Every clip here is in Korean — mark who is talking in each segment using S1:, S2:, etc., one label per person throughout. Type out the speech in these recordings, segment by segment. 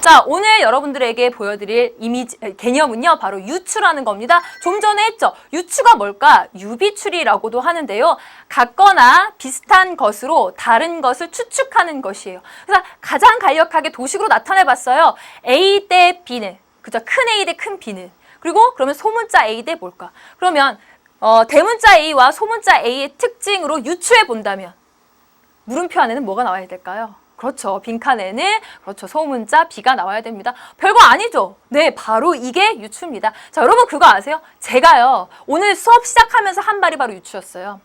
S1: 자, 오늘 여러분들에게 보여드릴 이미지, 에, 개념은요, 바로 유추라는 겁니다. 좀 전에 했죠. 유추가 뭘까? 유비추리라고도 하는데요. 같거나 비슷한 것으로 다른 것을 추측하는 것이에요. 그래서 가장 간략하게 도식으로 나타내 봤어요. A 대 B는, 그죠? 큰 A 대 큰 B는. 그리고 그러면 소문자 A 대 뭘까? 그러면 어, 대문자 A와 소문자 A의 특징으로 유추해 본다면 물음표 안에는 뭐가 나와야 될까요? 그렇죠. 빈칸에는 그렇죠. 소문자 B가 나와야 됩니다. 별거 아니죠. 네, 바로 이게 유추입니다. 자, 여러분 그거 아세요? 제가요. 오늘 수업 시작하면서 한 말이 바로 유추였어요.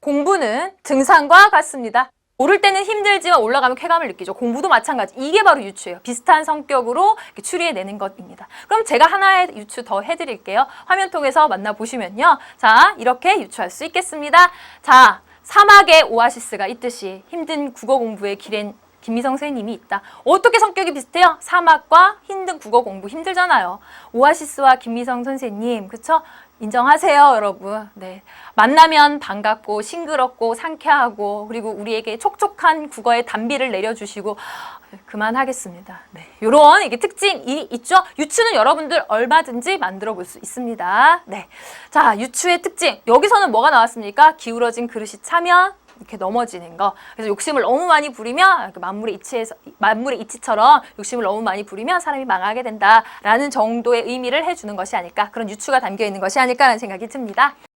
S1: 공부는 등산과 같습니다. 오를 때는 힘들지만 올라가면 쾌감을 느끼죠. 공부도 마찬가지. 이게 바로 유추예요. 비슷한 성격으로 추리해내는 것입니다. 그럼 제가 하나의 유추 더 해드릴게요. 화면 통해서 만나보시면요. 자, 이렇게 유추할 수 있겠습니다. 자, 사막에 오아시스가 있듯이 힘든 국어 공부의 길엔 김미성 선생님이 있다. 어떻게 성격이 비슷해요? 사막과 힘든 국어 공부 힘들잖아요. 오아시스와 김미성 선생님, 그쵸? 인정하세요, 여러분. 네. 만나면 반갑고, 싱그럽고, 상쾌하고, 그리고 우리에게 촉촉한 국어의 단비를 내려주시고, 그만하겠습니다. 네. 요런 이게 특징이 있죠? 유추는 여러분들 얼마든지 만들어 볼 수 있습니다. 네. 자, 유추의 특징. 여기서는 뭐가 나왔습니까? 기울어진 그릇이 차면 이렇게 넘어지는 거. 그래서 욕심을 너무 많이 부리면 만물의 이치에서 만물의 이치처럼 욕심을 너무 많이 부리면 사람이 망하게 된다라는 정도의 의미를 해주는 것이 아닐까 그런 유추가 담겨 있는 것이 아닐까라는 생각이 듭니다.